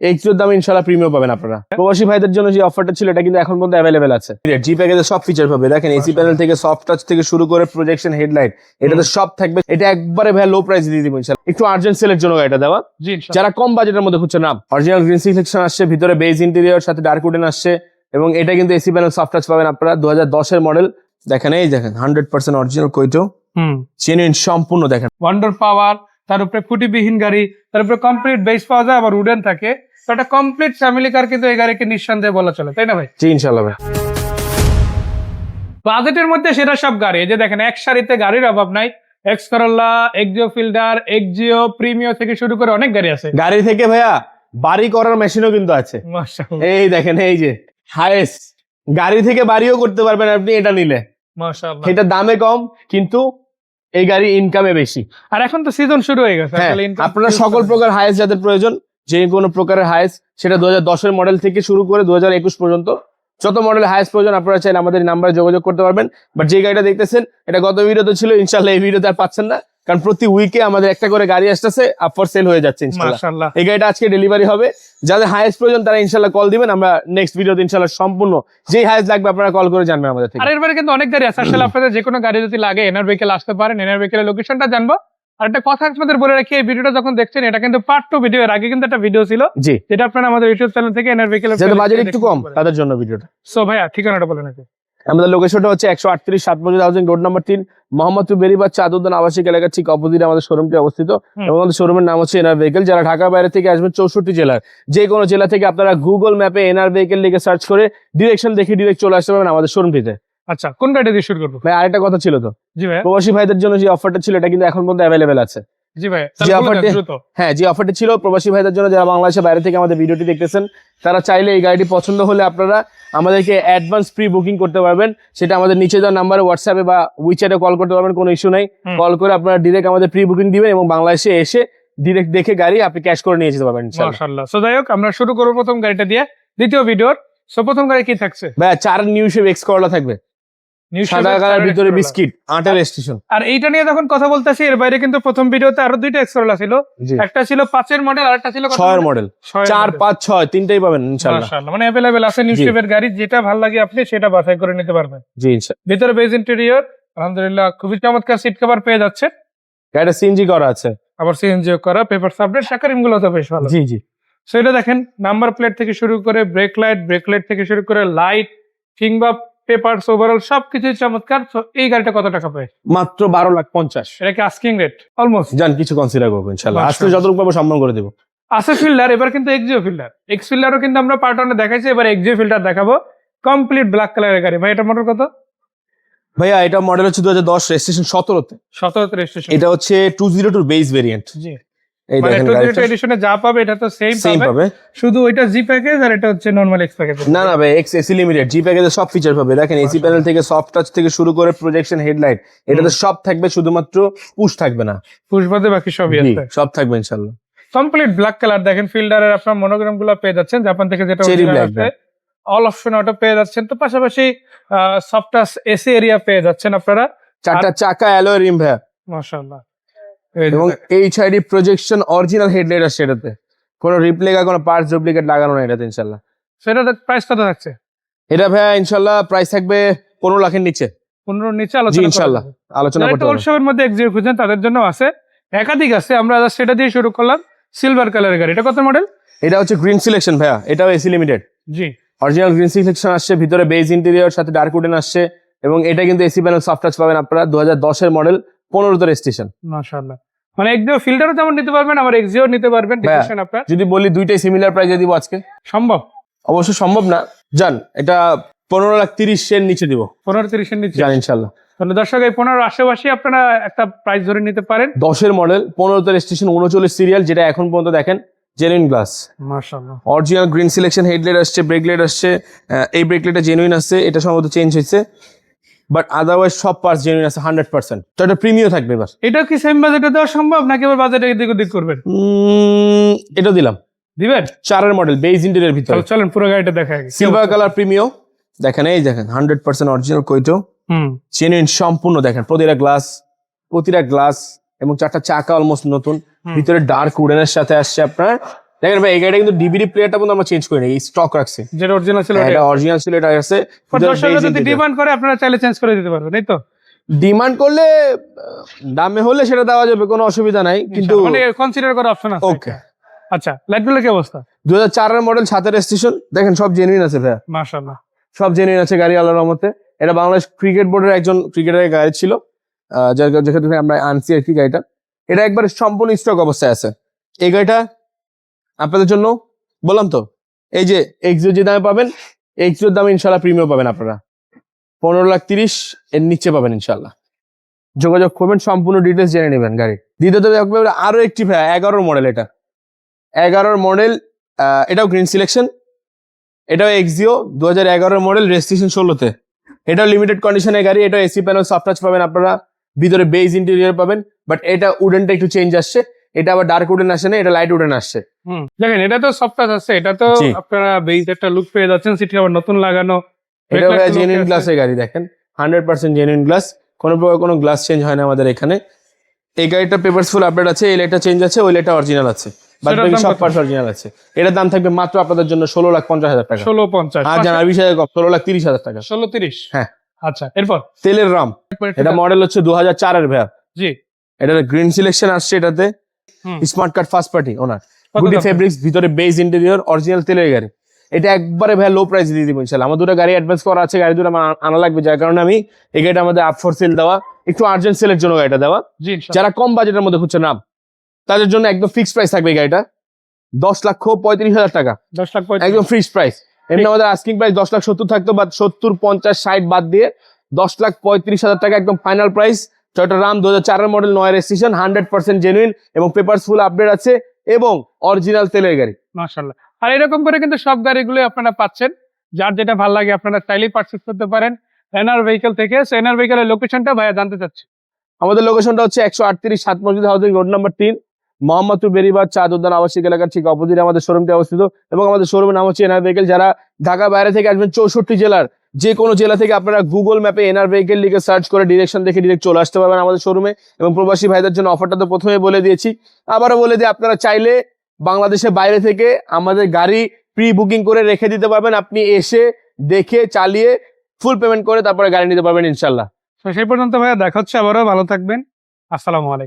এক্সিওর দামে ইনশাল্লাহ প্রিমিয়াম পাবেন আপনারা। প্রবাসী ভাইদের জন্য যে অফারটা ছিল এটা কিন্তু এখন পর্যন্ত অ্যাভেলেবেল আছে। জি প্যাকেজে সব ফিচার পাবে। দেখেন এসি প্যানেল থেকে সফট টাচ থেকে শুরু করে প্রজেকশন হেডলাইট এটাতে সব থাকবে। এটা একবারে ভাই লো প্রাইস দিয়ে দিব ইনশাল্লাহ একটু আর্জেন্ট সেলের জন্য এটা দেওয়া। যারা কম বাজেটের মধ্যে খুঁজছে না অরিজিনাল গ্রিন সিলেকশন আসছে ভিতরে বেজ ইন্টেরিয়র সাথে ডার্ক উডেন আসছে এবং এটা কিন্তু এসি প্যানেল সফট টাচ পাবেন আপনারা। দু দশের মডেল দেখেন এই দেখেন হান্ড্রেড পার্সেন্ট অরিজিনাল কইটো। হুম। জেনুইন সম্পূর্ণ দেখেন। ওয়ান্ডার পাওয়ার তার উপরে খুঁটিবিহীন গাড়ি তার উপরে কমপ্লিট বেস পাওয়া যায় আবার উডেন থাকে। তো একটা কমপ্লিট ফ্যামিলি কার কিন্তু এই গাড়িকে নিঃসন্দেহে বলা চলে তাই না ভাই? জি ইনশাল্লাহ ভাই। বাজেটের মধ্যে সেটা সব গাড়ি এই যে দেখেন এক সারিতে গাড়ির অভাব নাই। X Corolla Axio Fielder Axio Premio থেকে শুরু করে অনেক গাড়ি আছে। গাড়ি থেকে ভাইয়া বাড়ি করার মেশিনও কিন্তু আছে। মাশাআল্লাহ। এই দেখেন এই যে হায়েস্ট গাড়ি থেকে বাড়িও করতে পারবেন আপনি এটা নিলে। মাশাআল্লাহ। এটা দামে কম কিন্তু এই গাড়ি ইনকামে বেশি। আর এখন তো সিজন শুরু হয়ে গেছে হ্যাঁ আপনারা সকল প্রকার হায়েস্ট যাদের প্রয়োজন যে কোনো প্রকারের হায়েস্ট সেটা দু হাজার দশের মডেল থেকে শুরু করে দু হাজার একুশ পর্যন্ত। যত মডেল হায়েস্ট প্রয়োজন আপনারা চাইলে আমাদের নাম্বারে যোগাযোগ করতে পারবেন। বাট যে গাড়িটা দেখতেছেন এটা গত ভিডিওতে ছিল ইনশাল্লাহ এই ভিডিওতে আর পাচ্ছেন না। কারণ প্রতি উইকে আমাদের একটা করে গাড়ি আসতেছে আপ ফর সেল হয়ে যাচ্ছে ইনশাল্লাহ এই গাড়িটা আজকে ডেলিভারি হবে। যাদের হায়েস্ট প্রয়োজন তারা ইনশাল্লাহ কল দিবেন। আমরা নেক্সট ভিডিওতে ইনশাল্লাহ সম্পূর্ণ যেই হায়েস্ট লাগবে আপনারা কল করে জানবেন আমাদের থেকে। আর এর কিন্তু অনেক গাড়ি আছে। আসলে আপনাদের যে কোনো গাড়ি যদি লাগে এনার ভেহিকেল আসতে পারেন এনার ভেহিকেলের লোকেশনটা জানব। আর একটা কথা আপনাদের বলে রাখি এই ভিডিওটা যখন দেখছেন এটা কিন্তু পার্ট টু ভিডিও এর আগে কিন্তু একটা ভিডিও ছিল। জি। যেটা আপনারা আমাদের ইউটিউব চ্যানেল থেকে এনার ভেহিকেল যাদের বাজেট একটু কম তাদের জন্য ভিডিওটা সো ভাইয়া ঠিকানাটা বলে নাকি আমাদের লোকেশনটা হচ্ছে একশো আটত্রিশ সাত হাউজিং রোড নাম্বার তিন মোহাম্মদপুর বেরিবাদ চাঁদুদ্দান আবাসিক এলাকার ঠিক অপোজিটে আমাদের শোরুমটি অবস্থিত। এবং আমাদের শোরুমের নাম হচ্ছে এনআর ভেহিকেল যারা ঢাকার বাইরে থেকে আসবেন চৌষট্টি জেলার। যে কোনো জেলা থেকে আপনারা গুগল ম্যাপে এনআর ভেহিকেল লিখে সার্চ করে ডিরেকশন দেখে ডিরেক্ট চলে আসতে পারবেন আমাদের শোরুমটিতে আচ্ছা কোন গাড়ি দিয়ে শুরু করব? ভাই আরেকটা কথা ছিল তো। জি ভাইয়া। প্রবাসী ভাইদের জন্য যে অফারটা ছিল এটা কিন্তু এখন পর্যন্ত অ্যাভেলেবেল আছে। জি হ্যাঁ যে অফারটি ছিল প্রবাসী ভাইদের জন্য যারা বাংলাদেশের বাইরে থেকে আমাদের ভিডিওটি দেখতেছেন তারা চাইলে এই গাড়িটি পছন্দ হলে আপনারা আমাদেরকে অ্যাডভান্স প্রি বুকিং করতে পারবেন। সেটা আমাদের নিচে দেওয়া নাম্বারে হোয়াটসঅ্যাপে বা উইচ্যাটে কল করতে পারবেন কোনো ইস্যু নাই। কল করে আপনারা ডিরেক্ট আমাদের প্রি বুকিং দিবেন এবং বাংলাদেশে এসে ডিরেক্ট দেখে গাড়ি আপনি ক্যাশ করে নিয়ে যেতে পারবেন মাশাআল্লাহ। সো যাই হোক আমরা শুরু করব প্রথম গাড়িটা দিয়ে। দ্বিতীয় ভিডিওর সো প্রথম গাড়ি কি থাকছে? ভাইয়া চার নিউ শেপ এক্স করলা থাকবে। সাদা কালার ভিতরে বিস্কিট আটের স্টেশন আর এইটা নিয়ে যখন কথা বলতেছি এর বাইরে কিন্তু প্রথম ভিডিওতে আরও দুইটা ছিল। একটা ছিল পাঁচের মডেল আর একটা ছিল ছয়ের মডেল চার পাঁচ ছয় তিনটাই পাবেন ইনশাল্লাহ মানে অ্যাভেলেবেল আছে। গাড়ি যেটা ভালো লাগে আপনি সেটা বাছাই করে নিতে পারবেন। জি ভিতরে বেজ ইন্টেরিয়র আলহামদুলিল্লাহ খুবই চমৎকার সিট কভার পেয়ে যাচ্ছে গাড়িটা সিএনজি করা আছে। আবার সিএনজি করা পেপার সাবডেটগুলো তো বেশ ভালো। জি জি। সো দেখেন নাম্বার প্লেট থেকে শুরু করে ব্রেক লাইট ব্রেক লাইট থেকে শুরু করে লাইট কিংবা পেপার ওভারঅল সবকিছু চমৎকার। এই গাড়িটা কত টাকা পায় মাত্র বারো লাখ পঞ্চাশ। এটা কি আস্কিং রেট অলমোস্ট যান কিছু কনসিডার করব ইনশাল্লাহ। আজকে যতটুকু পাবো সম্মান করে দেবো। আছে ফিল্ডার এবার কিন্তু এক্সিও ফিল্ডার এক্স ফিল্ডারও কিন্তু আমরা পার্ট ওয়ানে দেখাইছি এবার এক্সিও ফিল্ডার দেখাবো। কমপ্লিট ব্ল্যাক কালারের গাড়ি। ভাই এটা মডেল কত? ভাইয়া এটা মডেল হচ্ছে দু হাজার দশ রেজিস্ট্রেশন সতেরোতে। সতেরো রেজিস্ট্রেশন এটা হচ্ছে two zero two base variant জি। এই মানে দেখেন গাড়িটা এডিশনে যা পাবে এটা তো সেম পাবে। শুধু ওইটা জি প্যাকেজ আর এটা হচ্ছে নরমাল এক্স প্যাকেজ না না ভাই এক্স এসি লিমিটেড জি প্যাকেজে সব ফিচার পাবে। দেখেন এসি প্যানেল থেকে সফট টাচ থেকে শুরু করে প্রজেকশন হেডলাইট এটাতে সব থাকবে শুধুমাত্র পুশ থাকবে না। পুষ্পাতে বাকি সবই আছে। সব থাকবে ইনশাল্লাহ কমপ্লিট ব্ল্যাক কালার দেখেন ফিল্ডারের আপনার মনোগ্রামগুলো পেয়ে যাচ্ছেন। জাপান থেকে যেটা অল অপশন অটো পেয়ে যাচ্ছেন। তো পাশাপাশি সফটাস এসি এরিয়া পেয়ে যাচ্ছেন আপনারা। চারটা চাকা অ্যালোয় রিম মাশাআল্লাহ। এবং H ID projection original headlight আছে এটাতে। কোনো রিপ্লেকা কোনো পার্টস ডুপ্লিকেট লাগানো না এটাতে ইনশাল্লাহ। সেটার প্রাইস কত থাকছে? এটা ভাইয়া ইনশাল্লাহ প্রাইস থাকবে পনেরো লাখের নিচে। পনেরোর নিচে আলোচনা ইনশাল্লাহ আলোচনা করতে পারব। ওয়ার্কশপের মধ্যে এক্সিও খুঁজছেন তাদের জন্য আছে। একাধিক আছে আমরা just সেটা দিয়ে শুরু করলাম সিলভার কালারের গাড়ি। এটা কত মডেল এটা হচ্ছে গ্রিন সিলেকশন ভাইয়া এটাও AC limited G. Original green selection আসছে ভিতরে বেজ ইন্টেরিয়র সাথে ডার্ক উডেন আসছে এবং এটা কিন্তু এসি প্যানেল সফট টাচ পাবেন আপনারা। দু হাজার দশের মডেল পনেরোতে রেজিস্ট্রেশন মাশাআল্লাহ। মানে এক্সিও ফিল্টারও যেমন নিতে পারবেন আবার এক্সিও নিতে পারবেন হ্যাঁ। ডিসিশন আপনার। যদি বলি দুইটাই সিমিলার প্রাইসে দিব আজকে। সম্ভব? অবশ্য সম্ভব না। জান এটা পনেরো লাখ তিরিশ এর নিচে দিব। পনেরো তিরিশের নিচে? জান ইনশাল্লাহ তাহলে দর্শক এই পনেরো আশেপাশে আপনারা একটা প্রাইস ধরে নিতে পারেন। দশের মডেল পনেরোতে রেজিস্ট্রেশন উনচল্লিশ সিরিয়াল যেটা এখন পর্যন্ত দেখেন জেনুইন গ্লাস মাশাআল্লাহ। অরিজিনাল গ্রিন সিলেকশন হেডলাইট আসছে ব্রেক লাইট আসছে এই ব্রেক লাইটটা জেনুইন আসছে এটা সম্ভবত চেঞ্জ হয়েছে। বাট আদারওয়াইজ সব পার্টস জেনুইন আছে হান্ড্রেড পার্সেন্ট তো এটা প্রিমিয় থাকবে এবার। এটা কি সেম বাজেটে দেওয়া সম্ভব নাকি এবার বাজেটে এদিক ওদিক করবেন? এটা দিলাম। দিবেন? চারের মডেল বেজ ইন্টেরিয়র ভিতরে। চলেন পুরো গাড়িটা দেখা। সিলভার কালার প্রিমিয় দেখেন এই দেখেন হান্ড্রেড পার্সেন্ট অরিজিনাল কইটো। হুম। জেনুইন সম্পূর্ণ দেখেন প্রতিটা গ্লাস প্রতিটা গ্লাস এবং চারটা চাকা অলমোস্ট নতুন। ভিতরে ডার্ক উডেনের সাথে আসছে আপনার। দেখেন ভাই এই গাড়িটা কিন্তু ডিবিডি প্লেয়ারটা কিন্তু আমরা চেঞ্জ করিনি এই স্টক রাখছে। যেটা অরিজিনাল ছিল এটা অরিজিনাল ছিল এটা আছে। দর্শকরা যদি ডিমান্ড করে আপনারা চাইলে চেঞ্জ করে দিতে পারবেন তাই তো? ডিমান্ড করলে দামে হলে সেটা দেওয়া যাবে কোনো অসুবিধা নাই কিন্তু মানে কনসিডার করার অপশন আছে। ওকে আচ্ছা লাইটগুলো কি অবস্থা? দু হাজার চারের মডেল সাতের স্টেশন দেখেন সব জেনুইন আছে ভাইয়া। মাশাআল্লাহ। সব জেনুইন আছে গাড়ি আল্লাহর রহমতে। এটা বাংলাদেশ ক্রিকেট বোর্ডের একজন ক্রিকেটারের গাড়ি ছিল। যেখান থেকে আমরা আনছি আর কি গাড়িটা। এটা একবার সম্পূর্ণ স্টক অবস্থায় আছে। এই গাড়িটা আপনাদের জন্য? বললাম তো, এই যে এক্সিও যে দামে পাবেন এক্সিওর দামে ইনশাল্লাহ প্রিমিয়াম পাবেন আপনারা। পনেরো লাখ তিরিশ, এর নিচে পাবেন ইনশাল্লাহ যোগাযোগ করবেন, সম্পূর্ণ ডিটেলস জেনে নেবেন গাড়ি। দ্বিতীয়ত একবার আরও একটি ভাই, এগারোর মডেল এটা। এগারোর মডেল এটাও গ্রিন সিলেকশন এটাও এক্সিও দু হাজার এগারোর মডেল রেজিস্ট্রেশন ষোলোতে। এটাও লিমিটেড কন্ডিশনের গাড়ি এটা এসি প্যানেল সফট টাচ পাবেন আপনারা, ভিতরে বেজ ইন্টেরিয়ার পাবেন বাট এটা উডেনটা একটু চেঞ্জ আসছে। এটা আবার ডার্ক উডেন আসে না এটা লাইট উডেন আসছে দেখেন এটা তো সফটওয়্যার আছে এটা তো আপনারা বেজ একটা লুক পেয়ে যাচ্ছেন সিটি আবার নতুন লাগানো। এটা গুলো জেনুইন গ্লাসের গাড়ি দেখেন। হান্ড্রেড পার্সেন্ট জেনুইন গ্লাস কোনো প্রকার কোনো গ্লাস চেঞ্জ হয় না আমাদের এখানে। এই গাড়িটা পেপারস ফুল আপডেট আছে এই লাইটটা চেঞ্জ আছে ওই লাইটটা অরিজিনাল আছে। বাদ সেটার বাকি সব পার্টস অরিজিনাল আছে। এটার দাম থাকবে মাত্র আপনাদের জন্য ষোলো লাখ পঞ্চাশ হাজার টাকা। ষোলো পঞ্চাশ। আর জানা বিশ হাজার কম ষোলো লাখ তিরিশ হাজার টাকা। ষোলো তিরিশ? হ্যাঁ। আচ্ছা এরপর? তেলের রাম এটা মডেল হচ্ছে দু হাজার চারের ভাইয়া। জি। এটা গ্রিন সিলেকশন আসছে এটাতে। Smart card first party owner গুডি fabrics ভিতরে বেজ ইন্টেরিয়র অরিজিনাল তেলের গাড়ি। এটা একবারে ভাই লো প্রাইস দিয়ে দিব ইনশাল্লাহ আমার দুটো গাড়ি অ্যাডভান্স করা আছে গাড়ি দুটো আমার আনা লাগবে। যার কারণে আমি এই গাড়িটা আমাদের আপ ফর সেল দেওয়া একটু আর্জেন্ট সেলের জন্য গাড়িটা দেওয়া। যারা কম বাজেটের মধ্যে খুঁজছে নাম তাদের জন্য একদম ফিক্সড প্রাইস থাকবে এই গাড়িটা। দশ লক্ষ পঁয়ত্রিশ হাজার টাকা। দশ লাখ। একদম ফিক্সড প্রাইস এমনি আমাদের আস্কিং প্রাইস দশ লাখ সত্তর থাকতো বা সত্তর পঞ্চাশ ষাট বাদ দিয়ে দশ লাখ পঁয়ত্রিশ হাজার টাকা একদম ফাইনাল প্রাইস টয়টা রাম দু হাজার মডেল নয় রেজিস্ট্রেশন হান্ড্রেড পার্সেন্ট জেনুইন এবং পেপার ফুল আপডেট আছে এবং অরিজিনাল তেলের গাড়ি। মাশাআল্লাহ। আর এরকম করে কিন্তু সব গাড়িগুলো আপনারা পাচ্ছেন। যার যেটা ভালো লাগে আপনারা চাইলেই পারচেস করতে পারেন। এনআর ভেহিকেল থেকে এনআর ভেহিকেলের লোকেশনটা ভাইয়া জানতে চাচ্ছি। আমাদের লোকেশনটা হচ্ছে একশো আটত্রিশ সাত মসজিদ হাউজিং রোড নাম্বার তিন মোহাম্মদপুর বেরিবাদ চাঁদ উদ্যান আবাসিক এলাকার ঠিক অপোজিটে আমাদের শোরুমটি অবস্থিত এবং আমাদের শোরুমের নাম হচ্ছে এনআর ভেহিকেল যারা ঢাকা বাইরে থেকে আসবেন চৌষট্টি জেলার যে কোনো জেলা থেকে আপনারা গুগল ম্যাপে এনআর ভেহিকেল লিখে সার্চ করে ডিরেকশন দেখে ডিরেক্ট চলে আসতে পারবেন আমাদের শোরুমে এবং প্রবাসী ভাইদের জন্য অফারটা তো প্রথমে বলে দিয়েছি। আবারও বলে দিই, আপনারা চাইলে বাংলাদেশের বাইরে থেকে আমাদের গাড়ি প্রি বুকিং করে রেখে দিতে পারবেন। আপনি এসে দেখে, চালিয়ে ফুল পেমেন্ট করে তারপরে গাড়ি নিতে পারবেন ইনশাল্লাহ সেই পর্যন্ত ভাইয়া দেখা হচ্ছে, আবারও ভালো থাকবেন। আসসালামু আলাইকুম।